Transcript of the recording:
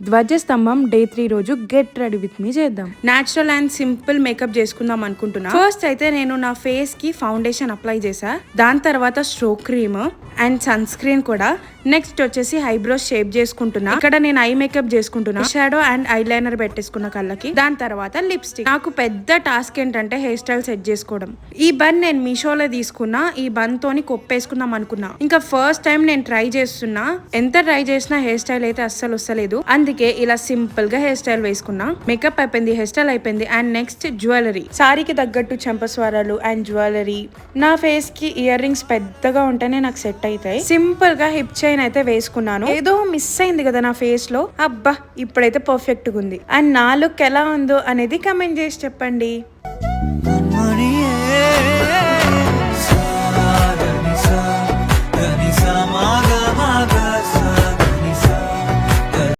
ధ్వజస్తంభం day three రోజు get ready with me చేద్దాం. నాచురల్ అండ్ సింపుల్ మేకప్ చేసుకుందాం అనుకుంటున్నా. ఫస్ట్ అయితే నేను నా ఫేస్కి ఫౌండేషన్ అప్లై చేసా దాని తర్వాత stroke cream and sunscreen కూడా. నెక్స్ట్ వచ్చేసి ఐబ్రోస్ షేప్ చేసుకుంటున్నా. ఇక్కడ నేను ఐ మేకప్ చేసుకుంటున్నా. షాడో అండ్ ఐ లైనర్ పెట్టేసుకున్న కళ్ళకి. దాని తర్వాత లిప్స్టిక్ నాకు పెద్ద టాస్క్ ఏంటంటే హెయిర్ స్టైల్ సెట్ చేసుకోవడం. ఈ బన్ నేను మీషోలో తీసుకున్నా. ఈ బన్ తోని కొప్పేసుకుందాం అనుకున్నా. ఇంకా ఫస్ట్ టైం నేను ట్రై చేస్తున్నా. ఎంత ట్రై చేసినా హెయిర్ స్టైల్ అయితే అస్సలు వస్తలేదు. అందుకే ఇలా సింపుల్గా హెయిర్ స్టైల్ వేసుకున్నా. మేకప్ అయిపోయింది హెయిర్ స్టైల్ అయిపోయింది అండ్ నెక్స్ట్ జ్యువెలరీ సారీకి తగ్గట్టు చెంపస్వరాలు అండ్ జ్యువెలరీ నా ఫేస్కి ఇయర్ రింగ్స్ పెద్దగా ఉంటేనే నాకు సెట్ అవుతాయి సింపుల్గా హిప్ చైన్ అయితే వేసుకున్నాను. ఏదో మిస్ అయింది కదా నా ఫేస్లో అబ్బా ఇప్పుడైతే పర్ఫెక్ట్గా ఉంది. అండ్ నా లుక్ ఎలా ఉందో అనేది కమెంట్ చేసి చెప్పండి.